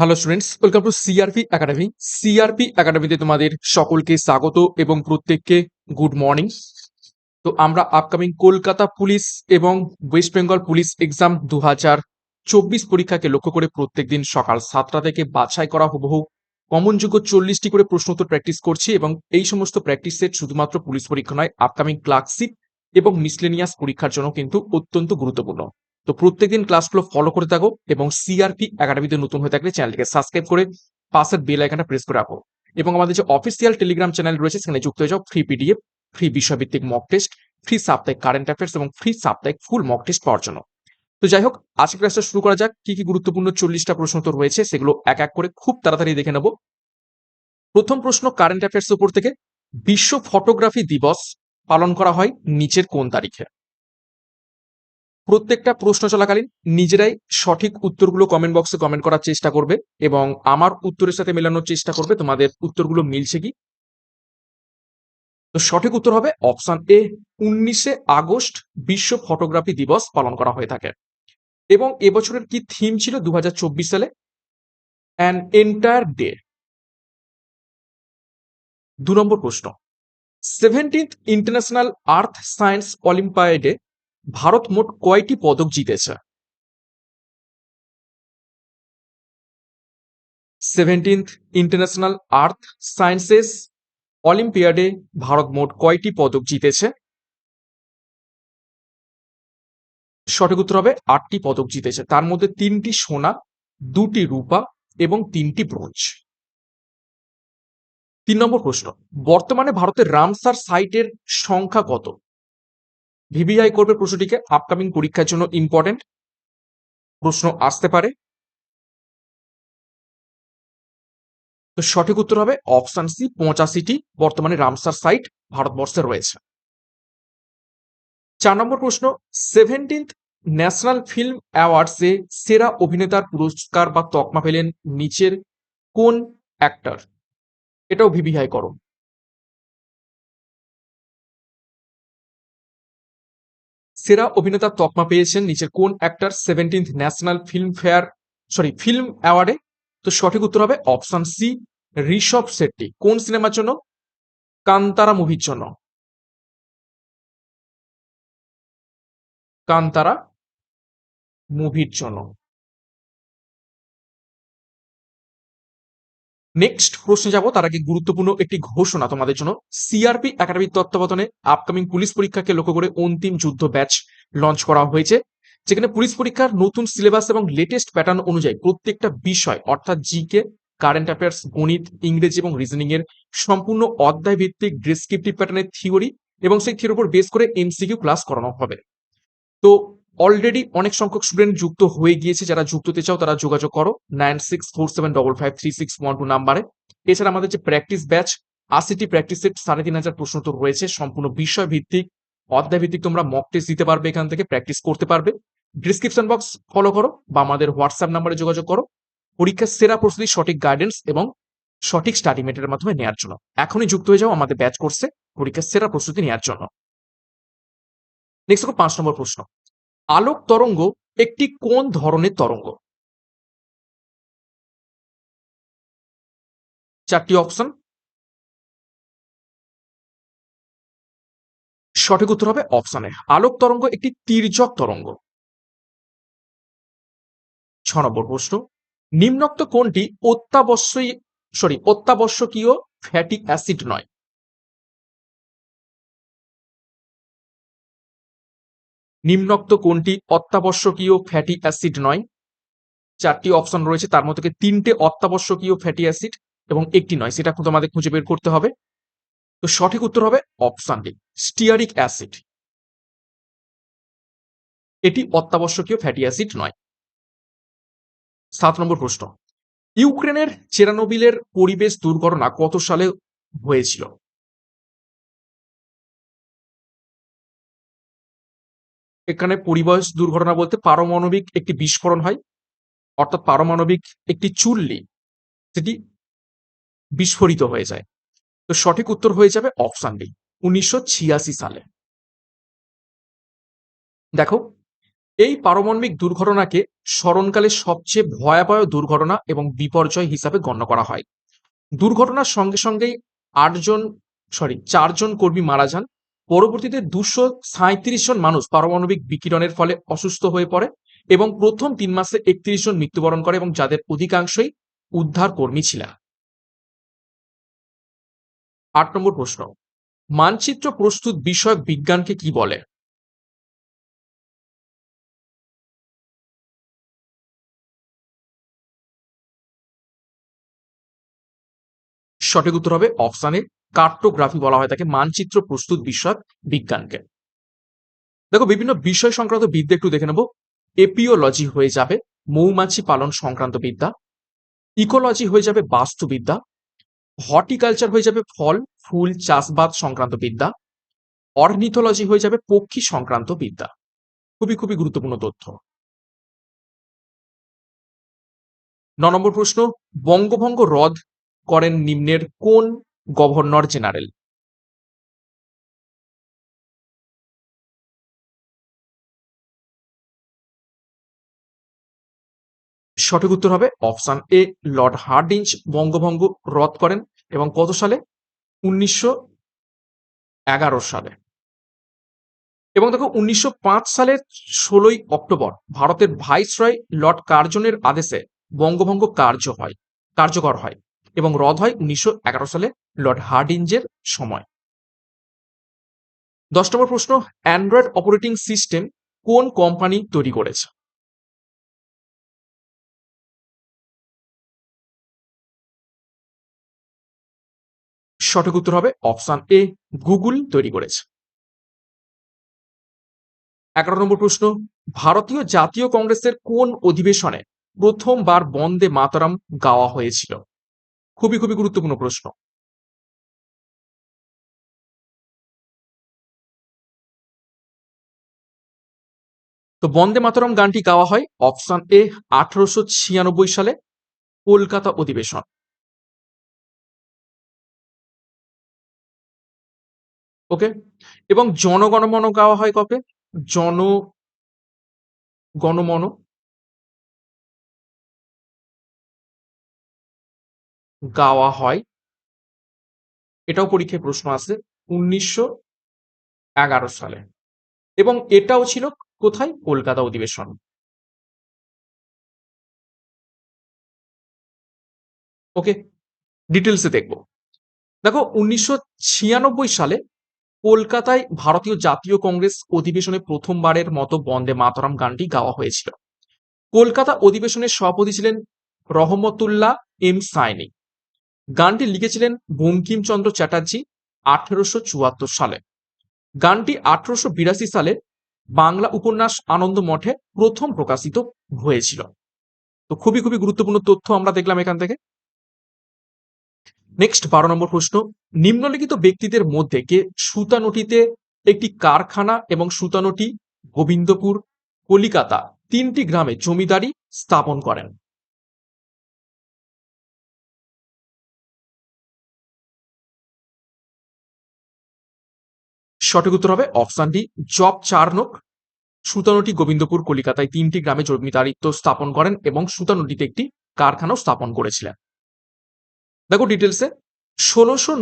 Hello students welcome to CRP academy CRP একাডেমিতে তোমাদের সকলকে স্বাগত এবং প্রত্যেককে গুড মর্নিং তো আমরা আপকামিং কলকাতা পুলিশ এবং ওয়েস্ট বেঙ্গল পুলিশ এক্সাম দু হাজার চব্বিশ পরীক্ষাকে লক্ষ্য করে প্রত্যেকদিন সকাল সাতটা থেকে বাছাই করা হুবহু। কমনযোগ্য চল্লিশটি করে প্রশ্নোত্তর প্র্যাকটিস করছি এবং এই সমস্ত প্র্যাকটিস সেট শুধুমাত্র পুলিশ পরীক্ষা নয় আপকামিং ক্লার্কশিপ এবং মিসলেনিয়াস পরীক্ষার জন্য কিন্তু অত্যন্ত গুরুত্বপূর্ণ। তো প্রত্যেকদিন ক্লাসগুলো ফলো করে থাকো এবং সিআরপি একাডেমিতে নতুন হয়ে থাকলে চ্যানেলটিকে সাবস্ক্রাইব করে পাশের বেল আইকনটা প্রেস করে রাখো। এবং আমাদের যে অফিসিয়াল টেলিগ্রাম চ্যানেল রয়েছে, সেখানে যুক্ত হয়ে যাও ফ্রি পিডিএফ ফ্রি বিষয়ভিত্তিক মক টেস্ট ফ্রি সাপ্তাহিক কারেন্ট অ্যাফেয়ার্স এবং ফ্রি সাপ্তাহিক ফুল মক টেস্ট পাওয়ার জন্য। তো যাই হোক আজকে ক্লাসটা শুরু করা যাক। কি কি গুরুত্বপূর্ণ চল্লিশটা প্রশ্ন তো রয়েছে সেগুলো এক এক করে খুব তাড়াতাড়ি দেখে নেব। প্রথম প্রশ্ন কারেন্ট অ্যাফেয়ার্স উপর থেকে, বিশ্ব ফটোগ্রাফি দিবস পালন করা হয় নিচের কোন তারিখে? প্রত্যেকটা প্রশ্ন চলাকালীন নিজেরাই সঠিক উত্তরগুলো কমেন্ট বক্সে কমেন্ট করার চেষ্টা করবে এবং আমার উত্তরের সাথে মেলানোর চেষ্টা করবে। তোমাদের উত্তরগুলো মিলছে কি? তো সঠিক উত্তর হবে অপশন এ উনিশে আগস্ট বিশ্ব ফটোগ্রাফি দিবস পালন করা হয়ে থাকে। এবং এবছরের কি থিম ছিল দু হাজার চব্বিশ সালে? অ্যান এন্টায়ার ডে দু নম্বর প্রশ্ন। সেভেন্টিন্থ ইন্টারন্যাশনাল আর্থ সায়েন্স অলিম্পিয়াডে ভারত মোট কয়টি পদক জিতেছে? সেভেন্টিন্থ ইন্টারন্যাশনাল আর্থ সায়েন্সেস অলিম্পিয়াডে ভারত মোট কয়টি পদক জিতেছে? সঠিক উত্তর হবে আটটি পদক জিতেছে। তার মধ্যে তিনটি সোনা, দুটি রূপা এবং তিনটি ব্রোঞ্জ। তিন নম্বর প্রশ্ন, বর্তমানে ভারতের রামসার সাইটের সংখ্যা কত? ভিভিআই করবে প্রশ্নটিকে আপকামিং পরীক্ষার জন্য ইম্পর্টেন্ট প্রশ্ন আসতে পারে। তো সঠিক উত্তর হবে অপশন সি পঁচাশিটি, বর্তমানে রামসার সাইট ভারতবর্ষে রয়েছে। চার নম্বর প্রশ্ন সেভেন্টিন্থ ন্যাশনাল ফিল্ম অ্যাওয়ার্ডসে সেরা অভিনেতার পুরস্কার বা তকমা পেলেন নিচের কোন অ্যাক্টর এটাও ভিভিআই করো। সেরা অভিনেতার তকমা পেয়েছেন নিচের কোন actor seventeenth national film fair sorry film অ্যাওয়ার্ডে তো সঠিক উত্তর হবে অপশন সি ঋষভ শেট্টি। কোন সিনেমার জন্য? কান্তারা মুভির জন্য। কান্তারা মুভির জন্য। নেক্সট প্রশ্নে যাব, তার আগে গুরুত্বপূর্ণ একটি ঘোষণা তোমাদের জন্য। সিআরপি একাডেমির তত্ত্বাবধানে আপকামিং পুলিশ পরীক্ষাকে লক্ষ্য করে অন্তিম যুদ্ধ ব্যাচ লঞ্চ করা হয়েছে, যেখানে পুলিশ পরীক্ষার নতুন সিলেবাস এবং লেটেস্ট প্যাটার্ন অনুযায়ী প্রত্যেকটা বিষয়, অর্থাৎ জিকে কারেন্ট অ্যাফেয়ার্স গণিত, ইংরেজি এবং রিজনিং এর সম্পূর্ণ অধ্যায় ভিত্তিক ডিসক্রিপটিভ প্যাটার্নের থিওরি এবং সেই থিওরির উপর বেস করে এমসিকিউ ক্লাস করানো হবে। তো অলরেডি অনেক সংখ্যক স্টুডেন্ট যুক্ত হয়ে গিয়েছে, যারা যুক্ত হতে চাও তারা যোগাযোগ করো nine six four seven double five three six one two নাম্বারে। এছাড়া আমাদের যে প্র্যাকটিস ব্যাচ আশিটি প্র্যাকটিস সেট সাড়ে তিন হাজার প্রশ্ন তো রয়েছে, সম্পূর্ণ বিষয় ভিত্তিক অধ্যায় ভিত্তিক তোমরা মক টেস্ট দিতে পারবে এখান থেকে প্র্যাকটিস করতে পারবে। ডিসক্রিপশন বক্স ফলো করো বা আমাদের হোয়াটসঅ্যাপ নাম্বারে যোগাযোগ করো। পরীক্ষার সেরা প্রস্তুতি, সঠিক গাইডেন্স এবং সঠিক স্টাডি মেটেরিয়ালের মাধ্যমে নেওয়ার জন্য। এখনই যুক্ত হয়ে যাও আমাদের ব্যাচ কোর্সে পরীক্ষার সেরা প্রস্তুতি নেওয়ার জন্য। নেক্সট পাঁচ নম্বর প্রশ্ন। আলোক তরঙ্গ একটি কোন ধরনের তরঙ্গ? চারটি অপশন। সঠিক উত্তর হবে অপশনে আলোক তরঙ্গ একটি তির্যক তরঙ্গ। ছ নম্বর প্রশ্ন। নিম্নোক্ত কোনটি অত্যাবশ্যই সরি অত্যাবশ্যকীয় ফ্যাটি অ্যাসিড নয়। নিম্নোক্ত কোনটি অত্যাবশ্যকীয় ফ্যাটি অ্যাসিড নয়? চারটি অপশন রয়েছে, তার মধ্যে তিনটে অত্যাবশ্যকীয় ফ্যাটি অ্যাসিড এবং একটি নয়, সেটা কিন্তু আমাদের খুঁজে বের করতে হবে। তো সঠিক উত্তর হবে অপশন ডি স্টিয়ারিক অ্যাসিড এটি অত্যাবশ্যকীয় ফ্যাটি অ্যাসিড নয়। সাত নম্বর প্রশ্ন, ইউক্রেনের চেরানোবিলের পরিবেশ দুর্ঘটনা কত সালে হয়েছিল? এখানে পরিবেশ দুর্ঘটনা বলতে পারমাণবিক একটি বিস্ফোরণ হয়, অর্থাৎ পারমাণবিক একটি চুল্লি সেটি বিস্ফোরিত হয়ে যায়। তো সঠিক উত্তর হয়ে যাবে অপশন ডি উনিশশো সালে। দেখো, এই পারমাণবিক দুর্ঘটনাকে স্মরণকালে সবচেয়ে ভয়াবহ দুর্ঘটনা এবং বিপর্যয় হিসাবে গণ্য করা হয়। দুর্ঘটনার সঙ্গে সঙ্গেই আটজন সরি চারজন কর্মী মারা যান। পরবর্তীতে দুশো সাঁত্রিশ জন মানুষ পারমাণবিক বিকিরণের ফলে অসুস্থ হয়ে পড়ে এবং প্রথম তিন মাসে একত্রিশ জন মৃত্যুবরণ করে এবং যাদের অধিকাংশই উদ্ধার কর্মী ছিল আট নম্বর প্রশ্ন। মানচিত্র প্রস্তুত বিষয়ক বিজ্ঞানকে কি বলে? সঠিক উত্তর হবে অপশানে কার্টোগ্রাফি বলা হয় তাকে, মানচিত্র প্রস্তুত বিষয়ক বিজ্ঞানকে। দেখো, বিভিন্ন বিষয় সংক্রান্ত বিদ্যা একটু দেখে নেব। এপিওলজি হয়ে যাবে মৌমাছি পালন সংক্রান্ত বিদ্যা। ইকোলজি হয়ে যাবে বাস্তুবিদ্যা। হর্টিকালচার হয়ে যাবে ফল, ফুল, চাষবাদ সংক্রান্ত বিদ্যা। অর্নিথোলজি হয়ে যাবে পক্ষী সংক্রান্ত বিদ্যা। খুবই খুবই গুরুত্বপূর্ণ তথ্য। ন নম্বর প্রশ্ন, বঙ্গভঙ্গ রদ করেন নিম্নের কোন গভর্নর জেনারেল? সঠিক উত্তর হবে অপশন এ, লর্ড হার্ডিঞ্জ বঙ্গভঙ্গ রদ করেন এবং কত সালে? উনিশশো এগারো সালে। এবং দেখো উনিশশো পাঁচ সালের ষোলোই অক্টোবর ভারতের ভাইসরয় লর্ড কার্জনের আদেশে বঙ্গভঙ্গ কার্য হয়, কার্যকর হয়। এবং রদ হয় উনিশশো এগারো সালে লর্ড হার্ডিঞ্জের সময়। দশ নম্বর প্রশ্ন, অ্যান্ড্রয়েড অপারেটিং সিস্টেম কোন কোম্পানি তৈরি করেছে? সঠিক উত্তর হবে অপশন এ, গুগল তৈরি করেছে। এগারো নম্বর প্রশ্ন, ভারতীয় জাতীয় কংগ্রেসের কোন অধিবেশনে প্রথমবার বন্দে মাতারাম গাওয়া হয়েছিল? খুবই খুবই গুরুত্বপূর্ণ প্রশ্ন। তো বন্দে মাতরম গানটি গাওয়া হয় অপশন এ, আঠারোশো ছিয়ানব্বই সালে, কলকাতা অধিবেশন। ওকে? এবং জনগণমন গাওয়া হয় কবে? জন গণমন গাওয়া হয়। এটাও পরীক্ষায় প্রশ্ন আছে, উনিশশো এগারো সালে। এবং এটাও ছিল কোথায়? কলকাতা অধিবেশন। ওকে ডিটেলসে দেখব। দেখো, উনিশশো ছিয়ানব্বই সালে কলকাতায় ভারতীয় জাতীয় কংগ্রেস অধিবেশনে প্রথমবারের মতো বন্দে মাতরম গানটি গাওয়া হয়েছিল। কলকাতা অধিবেশনের সভাপতি ছিলেন রহমতুল্লাহ এম সাইনি গানটি লিখেছিলেন বঙ্কিমচন্দ্র চ্যাটার্জি আঠেরোশো চুয়াত্তর সালে। গানটি আঠারোশো বিরাশি সালে বাংলা উপন্যাস আনন্দ মঠে প্রথম প্রকাশিত হয়েছিল। তো খুবই খুবই গুরুত্বপূর্ণ তথ্য আমরা দেখলাম এখান থেকে। নেক্সট বারো নম্বর প্রশ্ন, নিম্নলিখিত ব্যক্তিদের মধ্যে কে সুতানুটিতে একটি কারখানা এবং সুতানুটি গোবিন্দপুর, কলিকাতা তিনটি গ্রামে জমিদারি স্থাপন করেন? সঠিক উত্তর হবে option D, Job Charnock. Sutanuti Gobindapur, কলিকাতায় তিনটি গ্রামে জমিদারিত্ব স্থাপন করেন এবং সুতানুটিতে একটি কারখানাও স্থাপন করেছিলেন। দেখো ডিটেলসে ষোলোশো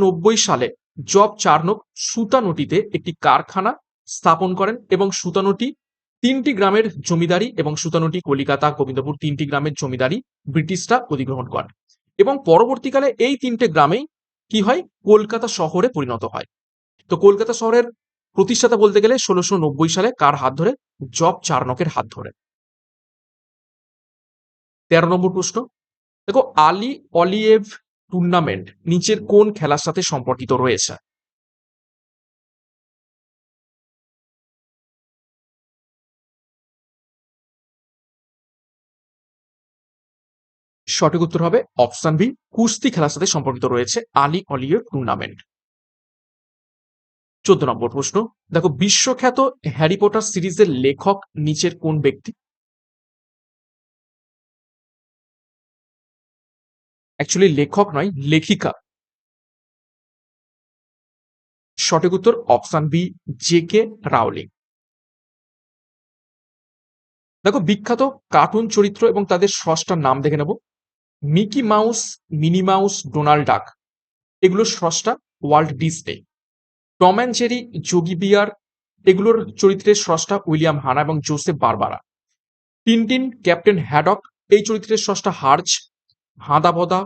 সালে জব চার্নক সুতানুটিতে একটি কারখানা স্থাপন করেন এবং সুতানুটি তিনটি গ্রামের জমিদারি এবং সুতানুটি কলিকাতা, গোবিন্দপুর তিনটি গ্রামের জমিদারি ব্রিটিশরা অধিগ্রহণ করেন। এবং পরবর্তীকালে এই তিনটে গ্রামেই কি হয়? কলকাতা শহরে পরিণত হয়। তো কলকাতা শহরের প্রতিষ্ঠাতা বলতে গেলে ষোলোশো সালে কার হাত ধরে? জব চার্নকের হাত ধরে। তেরো নম্বর প্রশ্ন। দেখো, আলি অলিয়েভ টুর্নামেন্ট নিচের কোন খেলার সাথে সম্পর্কিত রয়েছে? সঠিক উত্তর হবে অপশন বি, কুস্তি খেলার সাথে সম্পর্কিত রয়েছে আলি অলিয়েভ টুর্নামেন্ট। চোদ্দ নম্বর প্রশ্ন। দেখো, বিশ্বখ্যাত হ্যারি পটার সিরিজের লেখক নিচের কোন ব্যক্তি? অ্যাকচুয়ালি লেখক নয়, লেখিকা। সঠিক উত্তর option B, J K Rowling দেখো, বিখ্যাত কার্টুন চরিত্র এবং তাদের স্রষ্টার নাম দেখে নেব। Mickey Mouse, Minnie Mouse, Donald Duck. এগুলোর স্রষ্টা Walt Disney Tom and Jerry Yogi Bear, এগুলোর চরিত্রের স্রষ্টা উইলিয়াম হানা এবং Joseph Barbera. Tintin, Captain Haddock, এই চরিত্রের স্রষ্টা হার্জ হাঁদাবদা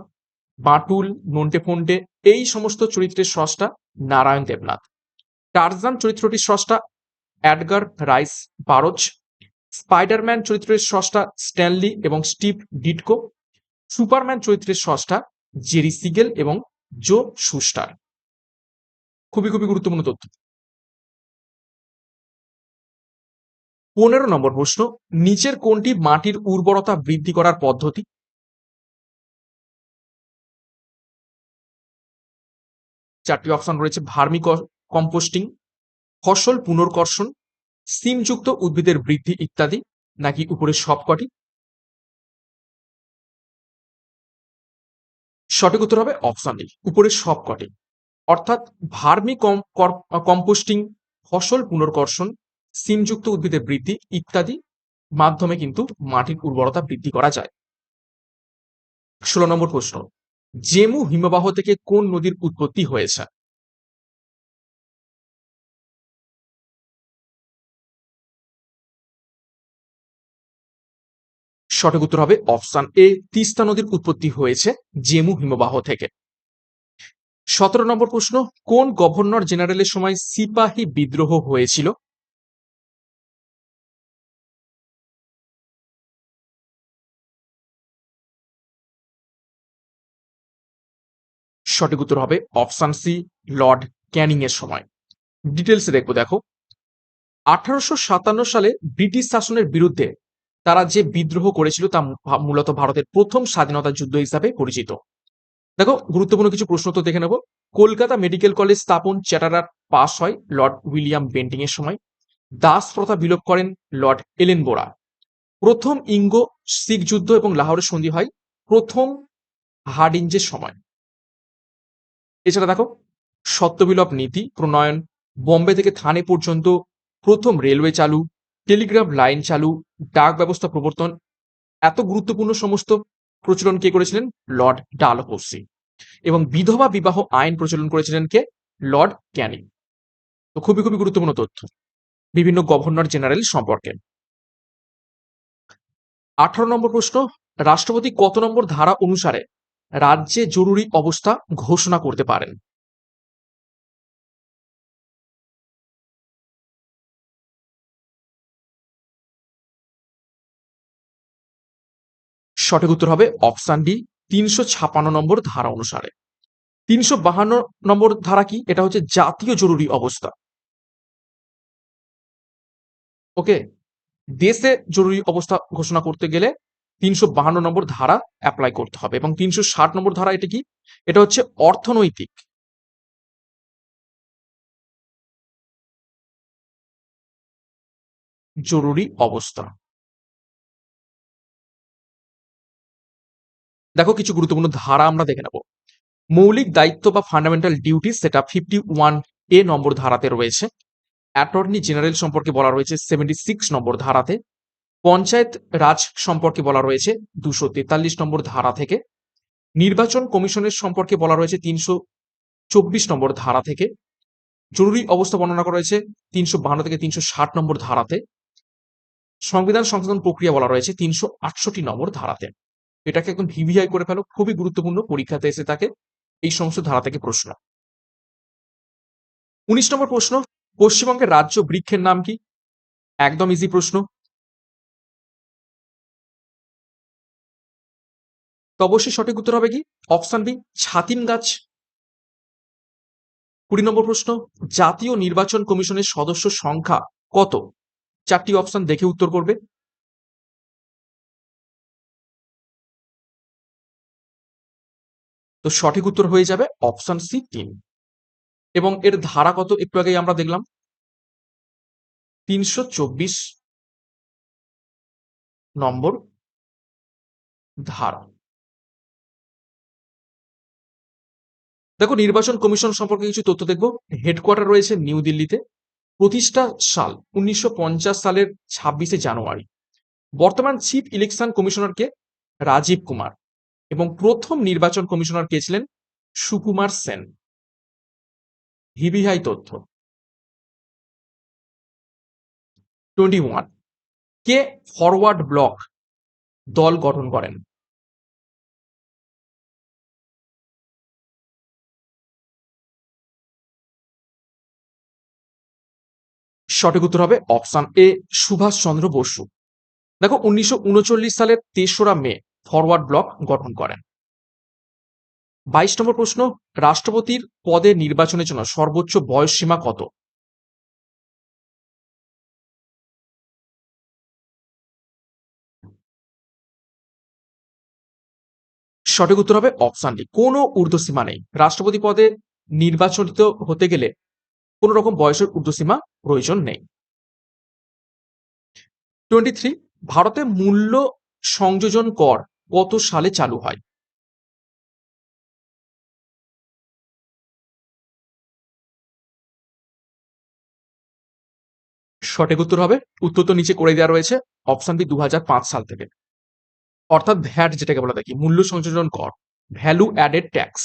বাটুল, নন্টে ফন্টে, এই সমস্ত চরিত্রের স্রষ্টা নারায়ণ দেবনাথ। টারজান চরিত্রটির স্রষ্টা অ্যাডগার রাইস বারোজ। স্পাইডারম্যান চরিত্রের স্রষ্টা স্ট্যানলি এবং স্টিভ ডিটকো। সুপারম্যান চরিত্রের স্রষ্টা জেরি সিগেল এবং জো সুস্টার। খুবই খুবই গুরুত্বপূর্ণ তথ্য। পনেরো নম্বর প্রশ্ন, নিচের কোনটি মাটির উর্বরতা বৃদ্ধি করার পদ্ধতি? চারটি অপশন রয়েছে ভার্মি কম্পোস্টিং, ফসল পুনর্কর্ষণ, সিমযুক্ত উদ্ভিদের বৃদ্ধি ইত্যাদি, নাকি উপরের সবকটি? সঠিক উত্তর হবে অপশন ডি উপরের সবকটি। অর্থাৎ ভার্মি কম্পোস্টিং, ফসল পুনর্কর্ষণ, সিমযুক্ত উদ্ভিদের বৃদ্ধি ইত্যাদি মাধ্যমে কিন্তু মাটির উর্বরতা বৃদ্ধি করা যায়। ষোলো নম্বর প্রশ্ন, জেমু হিমবাহ থেকে কোন নদীর উৎপত্তি হয়েছে? সঠিক উত্তর হবে অপশন এ, তিস্তা নদীর উৎপত্তি হয়েছে জেমু হিমবাহ থেকে। সতেরো নম্বর প্রশ্ন, কোন গভর্নর জেনারেলের সময় সিপাহী বিদ্রোহ হয়েছিল? সঠিক উত্তর হবে অপশন সি, লর্ড ক্যানিং এর সময়। ডিটেলসে দেখব, দেখো। আঠারোশো সাতান্ন সালে ব্রিটিশ শাসনের বিরুদ্ধে তারা যে বিদ্রোহ করেছিল তা মূলত ভারতের প্রথম স্বাধীনতা যুদ্ধ হিসাবে পরিচিত। দেখো, গুরুত্বপূর্ণ কিছু প্রশ্ন তো দেখে নেব। কলকাতা মেডিকেল কলেজ স্থাপন চ্যাটারার পাস হয় লর্ড উইলিয়াম বেন্টিং এর সময়। দাস প্রথা বিলোপ করেন লর্ড এলেন বোরা। প্রথম ইঙ্গো, শিখ যুদ্ধ এবং লাহোরের সন্ধি হয় প্রথম হার্ডিঞ্জের সময়। এছাড়া দেখো সত্যবিলোপ নীতি, প্রণয়ন, বোম্বে থেকে থানে পর্যন্ত প্রথম রেলওয়ে চালু, টেলিগ্রাফ লাইন চালু, ডাক ব্যবস্থা প্রবর্তন, এত গুরুত্বপূর্ণ সমস্ত প্রচলন কে করেছিলেন? Lord Dalhousie. এবং বিধবা বিবাহ আইন প্রচলন করেছিলেন কে? লর্ড ক্যানিং। তো খুবই খুবই গুরুত্বপূর্ণ তথ্য। বিভিন্ন গভর্নর জেনারেল সম্পর্কে। আঠারো নম্বর প্রশ্ন, রাষ্ট্রপতি কত নম্বর ধারা অনুসারে রাজ্যে জরুরি অবস্থা ঘোষণা করতে পারেন? সঠিক উত্তর হবে অপশান ডি, তিনশো ছাপান্ন নম্বর ধারা অনুসারে। তিনশো বাহান্ন নম্বর ধারা কি? এটা হচ্ছে জাতীয় জরুরি অবস্থা। ওকে? দেশে জরুরি অবস্থা ঘোষণা করতে গেলে তিনশো বাহান্ন নম্বর ধারা অ্যাপ্লাই করতে হবে এবং তিনশো ষাট নম্বর ধারা এটা কি? এটা হচ্ছে অর্থনৈতিক। জরুরি অবস্থা। দেখো কিছু গুরুত্বপূর্ণ ধারা আমরা দেখে নেব। মৌলিক দায়িত্ব বা ফান্ডামেন্টাল ডিউটি সেটা ফিফটি ওয়ান এ নম্বর ধারাতে রয়েছে। অ্যাটর্নি জেনারেল সম্পর্কে বলা রয়েছে সেভেন্টি সিক্স নম্বর ধারাতে। পঞ্চায়েত রাজ সম্পর্কে বলা রয়েছে দুশো তেতাল্লিশ নম্বর ধারা থেকে। নির্বাচন কমিশনের সম্পর্কে বলা রয়েছে তিনশো চব্বিশ নম্বর ধারা থেকে। জরুরি অবস্থা বর্ণনা করা হয়েছে তিনশো বাহান্ন থেকে তিনশো ষাট নম্বর ধারাতে। সংবিধান সংশোধন প্রক্রিয়া বলা রয়েছে তিনশো আটষট্টি নম্বর ধারাতে। এটাকে এখন ভিভিআই করে ফেলো, খুবই গুরুত্বপূর্ণ পরীক্ষাতে এসে থাকে এই সমস্ত ধারা থেকে প্রশ্ন। উনিশ নম্বর প্রশ্ন, পশ্চিমবঙ্গের রাজ্য বৃক্ষের নাম কি? একদম ইজি প্রশ্ন। অবশ্যই সঠিক উত্তর হবে কি? অপশন বি ছাতিম গাছ। কুড়ি নম্বর প্রশ্ন, জাতীয় নির্বাচন কমিশনের সদস্য সংখ্যা কত? চারটি অপশন দেখে উত্তর করবে। তো সঠিক উত্তর হয়ে যাবে অপশন সি তিন। এবং এর ধারা কত একটু আগেই আমরা দেখলাম? তিনশো চব্বিশ নম্বর ধারা। দেখো, নির্বাচন কমিশন সম্পর্কে কিছু তথ্য দেখব। হেডকোয়ার্টার রয়েছে নিউ দিল্লিতে। প্রতিষ্ঠা সাল, উনিশশো পঞ্চাশ সালের ছাব্বিশে জানুয়ারি। বর্তমান চিফ ইলেকশন কমিশনারকে রাজীব কুমার। এবং প্রথম নির্বাচন কমিশনার কে ছিলেন? সুকুমার সেন। ভিভিআই তথ্য। টোয়েন্টি ওয়ান কে ফরওয়ার্ড ব্লক দল গঠন করেন? সঠিক উত্তর হবে অপশন এ, সুভাষচন্দ্র বসু। দেখো, উনিশশো উনচল্লিশ সালের তেসরা মে ফরওয়ার্ড ব্লক গঠন করেন। বাইশ নম্বর প্রশ্ন, রাষ্ট্রপতির পদে নির্বাচনের জন্য সর্বোচ্চ বয়স সীমা কত? সঠিক উত্তর হবে অপশন ডি। কোনো ঊর্ধ্বসীমা নেই। রাষ্ট্রপতি পদে নির্বাচিত হতে গেলে কোন রকম বয়সের ঊর্ধ্বসীমা প্রয়োজন নেই। টোয়েন্টি থ্রি, ভারতে মূল্য সংযোজন কর কত সালে চালু হয়? সঠিক উত্তর হবে, উত্তর তো নিচে করে দেওয়া রয়েছে অপশন বি দু সাল থেকে। অর্থাৎ ভ্যাট যেটাকে বলা থাকে মূল্য সংযোজন কর ভ্যালু অ্যাডেড ট্যাক্স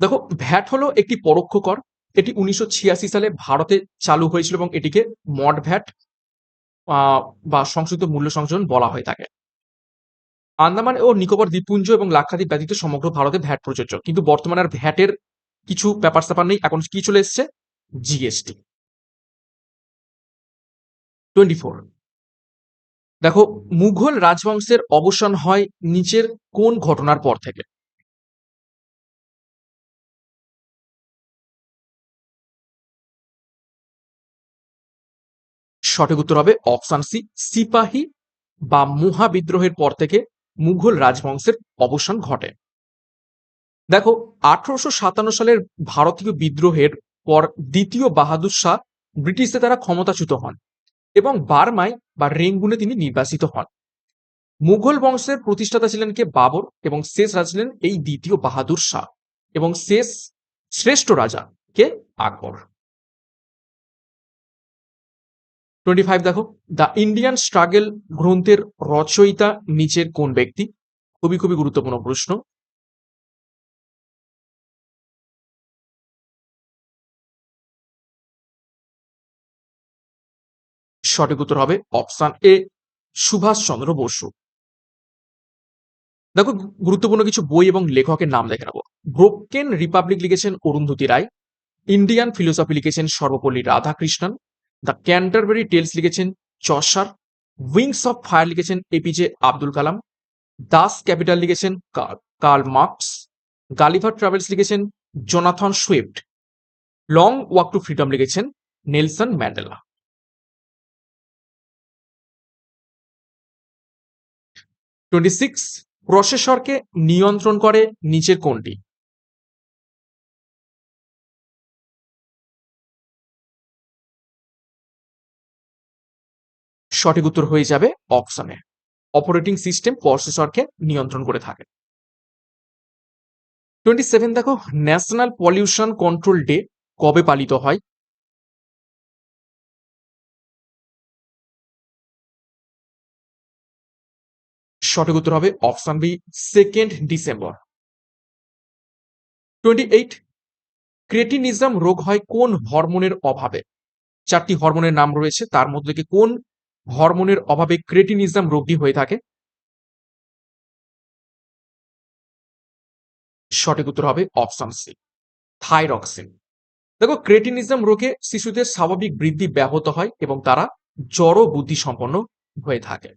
দেখো, ভ্যাট হলো একটি পরোক্ষ কর, এটি উনিশশো ছিয়াশি সালে ভারতে চালু হয়েছিল এবং এটিকে মড ভ্যাট বা সংশোধিত মূল্য সংযোজন বলা হয়ে থাকে। আন্দামান ও নিকোবর দ্বীপপুঞ্জ এবং লাক্ষাদ্বীপ ব্যতীত সমগ্র ভারতে ভ্যাট প্রযোজ্য। কিন্তু বর্তমানে আর ভ্যাটের কিছু ব্যাপার স্যাপার নেই। এখন কি চলে এসছে? জিএসটি টোয়েন্টি ফোর দেখো, মুঘল রাজবংশের অবসান হয় নিচের কোন ঘটনার পর থেকে? সঠিক উত্তর হবে অপশন সি, সিপাহী বা মুহা বিদ্রোহের পর থেকে মুঘল রাজবংশের অবসান ঘটে। দেখো, আঠারোশো সাতান্ন সালের ভারতীয় বিদ্রোহের পর দ্বিতীয় বাহাদুর শাহ ব্রিটিশদের দ্বারা ক্ষমতাচ্যুত হন এবং বার্মায় বা রেঙ্গুনে তিনি নির্বাসিত হন। মুঘল বংশের প্রতিষ্ঠাতা ছিলেন কে? বাবর এবং শেষ রাজা ছিলেন এই দ্বিতীয় বাহাদুর শাহ এবং শেষ শ্রেষ্ঠ রাজা কে? আকবর। টোয়েন্টি ফাইভ দেখো দ্য ইন্ডিয়ান স্ট্রাগল গ্রন্থের রচয়িতা নিচের কোন ব্যক্তি? খুবই খুবই গুরুত্বপূর্ণ প্রশ্ন। সঠিক উত্তর হবে অপশন এ সুভাষচন্দ্র বসু। দেখো, গুরুত্বপূর্ণ কিছু বই এবং লেখকের নাম দেখে নেব। ব্রোকেন রিপাবলিক লিখেছেন অরুন্ধতী রায় ইন্ডিয়ান ফিলোসফি লিখেছেন Sarvepalli Radhakrishnan the Canterbury Tales লিখেছেন চসার উইংস অফ ফায়ার লিখেছেন APJ Abdul Kalam Das Capital লিখেছেন কার্ল মার্কস গালিভার ট্রাভেলস লিখেছেন Jonathan Swift Long Walk to Freedom লিখেছেন নেলসন ম্যান্ডেলা টোয়েন্টি সিক্স প্রসেসরকে নিয়ন্ত্রণ করে নিচের কোনটি? সঠিক উত্তর হয়ে যাবে অপশনে অপারেটিং সিস্টেম প্রসেসরকে নিয়ন্ত্রণ করে থাকে। টোয়েন্টি সেভেন দেখো ন্যাশনাল পলিউশন কন্ট্রোল ডে কবে পালিত হয়? সঠিক উত্তর হবে option B second December twenty eight cretinism রোগ হয় কোন হরমোনের অভাবে? চারটি হরমোনের নাম রয়েছে, তার মধ্যে কোন হরমোনের অভাবে ক্রেটিনিজম রোগটি হয়ে থাকে। সঠিক উত্তর হবে অপশন সি, থাইরক্সিন। দেখো, ক্রেটিনিজম রোগে শিশুদের স্বাভাবিক বৃদ্ধি ব্যাহত হয় এবং তারা জড় বুদ্ধি সম্পন্ন হয়ে থাকে।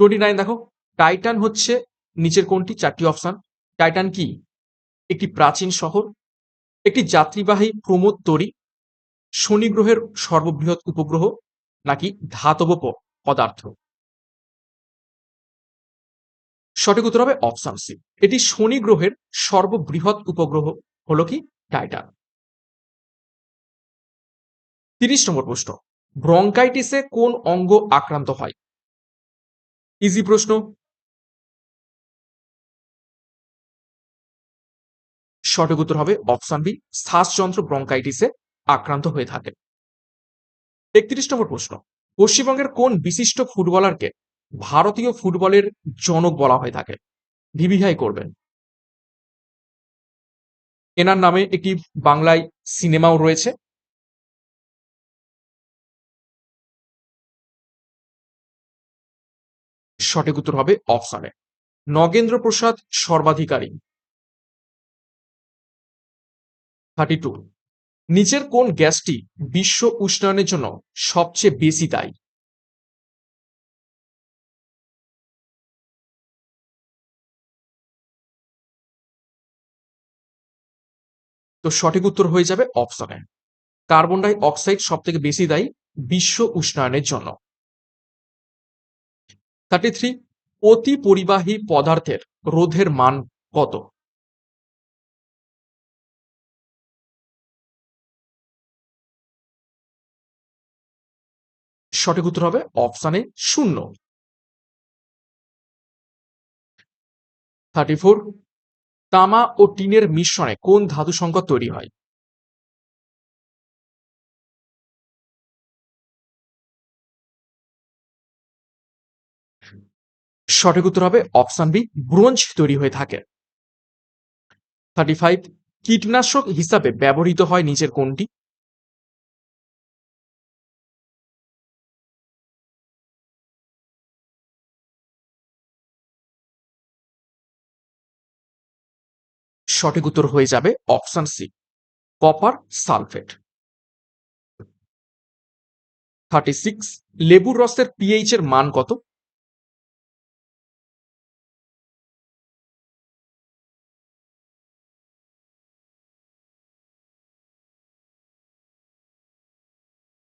টোয়েন্টি নাইন দেখো, টাইটান হচ্ছে নিচের কোনটি? চারটি অপশন। টাইটান কি? একটি প্রাচীন শহর, একটি যাত্রীবাহী প্রমোদ তরী শনি গ্রহের সর্ববৃহৎ উপগ্রহ নাকি ধাতব পদার্থ? সঠিক উত্তর হবে অপশন সি এটি শনি গ্রহের সর্ববৃহৎ উপগ্রহ হলো কি? টাইটান। তিরিশ নম্বর প্রশ্ন, ব্রঙ্কাইটিসে কোন অঙ্গ আক্রান্ত হয়? ইজি প্রশ্ন। সঠিক উত্তর হবে অপশন বি শ্বাসযন্ত্র ব্রঙ্কাইটিসে আক্রান্ত হয়ে থাকে। একত্রিশ নম্বর প্রশ্ন, পশ্চিমবঙ্গের কোন বিশিষ্ট ফুটবলারকে ভারতীয় ফুটবলের জনক বলা হয়ে থাকে? ভিভিহাই করবেন। এনার নামে একটি বাংলায় সিনেমাও রয়েছে। সঠিক উত্তর হবে অপশনে। নগেন্দ্র প্রসাদ সর্বাধিকারী। থার্টি টু নিচের কোন গ্যাসটি বিশ্ব উষ্ণায়নের জন্য সবচেয়ে বেশি দায়ী? তো সঠিক উত্তর হয়ে যাবে অপশনে কার্বন ডাই অক্সাইড সব থেকে বেশি দায়ী বিশ্ব উষ্ণায়নের জন্য। থার্টি থ্রি অতি পরিবাহী পদার্থের রোধের মান কত? সঠিক উত্তর হবে অপশানে শূন্য। থার্টি ফোর, তামা ও টিনের মিশ্রণে কোন ধাতু সংকট তৈরি হয়? সঠিক উত্তর হবে অপশন বি, ব্রোঞ্জ তৈরি হয়ে থাকে। থার্টি ফাইভ, কীটনাশক হিসাবে ব্যবহৃত হয় নিচের কোনটি? সঠিক উত্তর হয়ে যাবে option C copper sulphate thirty six লেবুর রসের পিএইচ এর মান কত?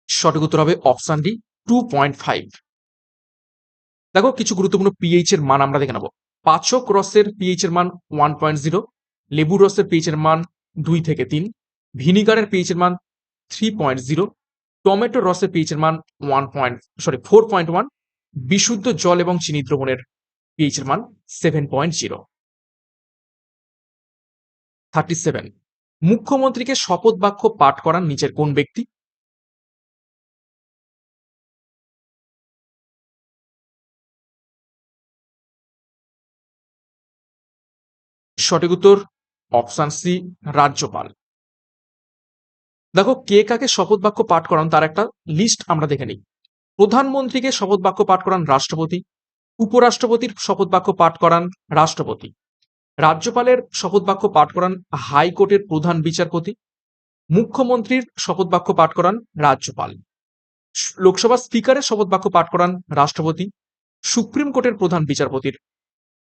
সঠিক উত্তর হবে option D two point five দেখো, কিছু গুরুত্বপূর্ণ পিএইচ এর মান আমরা দেখে নেব। পাচক রসের পিএইচ এর মান ওয়ান পয়েন্ট জিরো লেবু রসের পিএইচ এর মান দুই থেকে তিন, ভিনিগারের পিএইচ এর মান থ্রি পয়েন্ট জিরো টমেটো রসের পিএইচ এর মান one point sorry four point one বিশুদ্ধ জল এবং চিনি দ্রবণের পিএইচ এর মান seven point zero thirty seven মুখ্যমন্ত্রীকে শপথ বাক্য পাঠ করান নিচের কোন ব্যক্তি? সঠিক উত্তর অপশন সি, রাজ্যপাল। দেখো, কে কাকে শপথ বাক্য পাঠ করান তার একটা লিস্ট আমরা দেখে নিই। প্রধানমন্ত্রীকে শপথ বাক্য পাঠ করান রাষ্ট্রপতি, উপরাষ্ট্রপতির শপথ বাক্য পাঠ করান রাষ্ট্রপতি, রাজ্যপালের শপথ বাক্য পাঠ করান হাইকোর্টের প্রধান বিচারপতি, মুখ্যমন্ত্রীর শপথ বাক্য পাঠ করান রাজ্যপাল, লোকসভা স্পিকারের শপথ বাক্য পাঠ করান রাষ্ট্রপতি, সুপ্রিম কোর্টের প্রধান বিচারপতির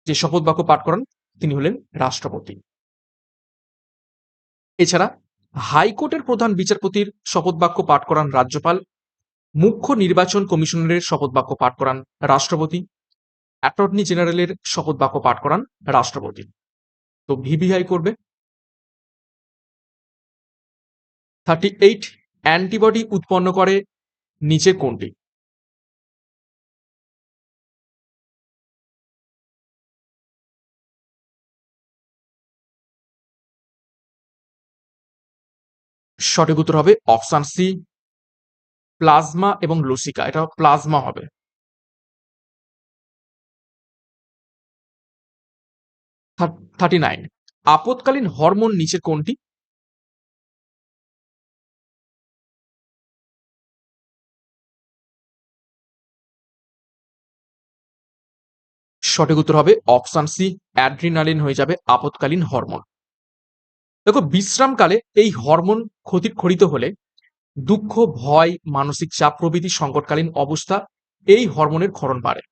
যে শপথ বাক্য পাঠ করান তিনি হলেন রাষ্ট্রপতি। এছাড়া হাইকোর্টের প্রধান বিচারপতির শপথ বাক্য পাঠ করান রাজ্যপাল, মুখ্য নির্বাচন কমিশনারের শপথ বাক্য পাঠ করান রাষ্ট্রপতি, অ্যাটর্নি জেনারেলের শপথ বাক্য পাঠ করান রাষ্ট্রপতি। তো ভিভিআই করবে। থার্টি এইট অ্যান্টিবডি উৎপন্ন করে নিচে কোনটি? সঠিক উত্তর হবে অপশান সি, প্লাজমা এবং লসিকা। এটা প্লাজমা হবে। Thirty nine. আপতকালীন হরমোন নিচের কোনটি? সঠিক উত্তর হবে অপশান সি, অ্যাড্রিনালিন হয়ে যাবে আপতকালীন হরমোন। দেখো, বিশ্রামকালে এই হরমোন ক্ষতি খরিত হলে দুঃখ, ভয়, মানসিক চাপ প্রভৃতি সংকটকালীন অবস্থা এই হরমোনের ক্ষরণ বাড়ে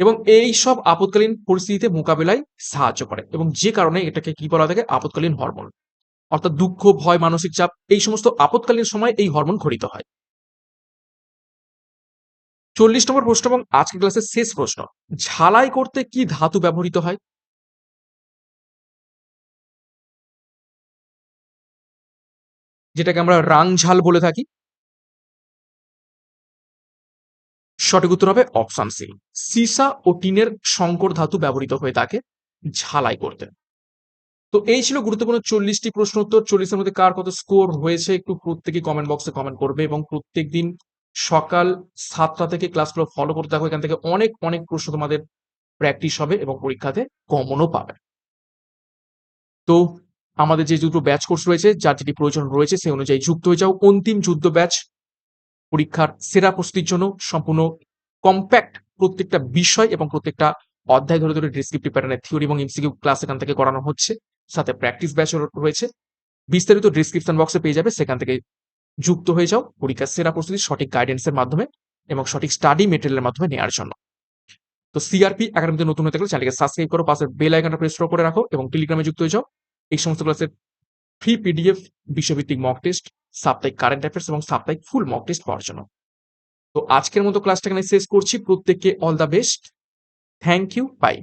এবং এই সব আপদকালীন পরিস্থিতিতে মোকাবেলায় সাহায্য করে এবং যে কারণে এটাকে কি বলা থাকে? আপদকালীন হরমোন। অর্থাৎ দুঃখ, ভয়, মানসিক চাপ এই সমস্ত আপদকালীন সময় এই হরমোন খরিত হয়। চল্লিশ নম্বর প্রশ্ন এবং আজকের ক্লাসের শেষ প্রশ্ন, ঝালাই করতে কি ধাতু ব্যবহৃত হয়? যেটাকে আমরা রাং ঝাল বলে থাকি। সঠিক উত্তর হবে অপশন সি। সিসা ও টিনের সংকর ধাতু ব্যবহৃত হয়ে থাকে ঝালাই করতে। তো এই ছিল গুরুত্বপূর্ণ চল্লিশটি প্রশ্ন উত্তর। চল্লিশের মধ্যে কার কত স্কোর হয়েছে একটু প্রত্যেকে কমেন্ট বক্সে কমেন্ট করবে এবং প্রত্যেক দিন সকাল সাতটা থেকে ক্লাসগুলো ফলো করতে থাকো। এখান থেকে অনেক অনেক প্রশ্ন তোমাদের প্র্যাকটিস হবে এবং পরীক্ষাতে কমনও পাবে। তো আমাদের যে দুটো ব্যাচ কোর্স রয়েছে, যার যেটি প্রয়োজন রয়েছে সেই অনুযায়ী যুক্ত হয়ে যাও। অন্তিম যুদ্ধ ব্যাচ পরীক্ষার সেরা প্রস্তুতির জন্য সম্পূর্ণ কম্প্যাক্ট প্রত্যেকটা বিষয় এবং প্রত্যেকটা অধ্যায় ধরে ধরে ডিসক্রিপটিভ প্যাটার্নের থিওরি এবং এমসিকিউ ক্লাস এখান থেকে করানো হচ্ছে। সাথে প্র্যাকটিস ব্যাচ রয়েছে। বিস্তারিত ডিসক্রিপশন বক্সে পেয়ে যাবে, সেখান থেকে যুক্ত হয়ে যাও পরীক্ষার সেরা প্রস্তুতি সঠিক গাইডেন্সের মাধ্যমে এবং সঠিক স্টাডি মেটেরিয়ালের মাধ্যমে নেওয়ার জন্য। তো সিআরপি একাডেমিতে নতুন হতে গেলে চ্যানেলকে সাবস্ক্রাইব করো পাশের বেল আইকনটা প্রেস করে রাখো এবং টেলিগ্রামে যুক্ত হয়ে যাও। এই সমস্ত ক্লাসের ফ্রি পিডিএফ বিশ্বভিত্তিক মক টেস্ট সাপ্তাহিক কারেন্ট অ্যাফেয়ার্স এবং সাপ্তাহিক ফুল মক টেস্ট পাওয়ার জন্য। তো আজকের মতো ক্লাসটা এখানে শেষ করছি। প্রত্যেককে all the best thank you bye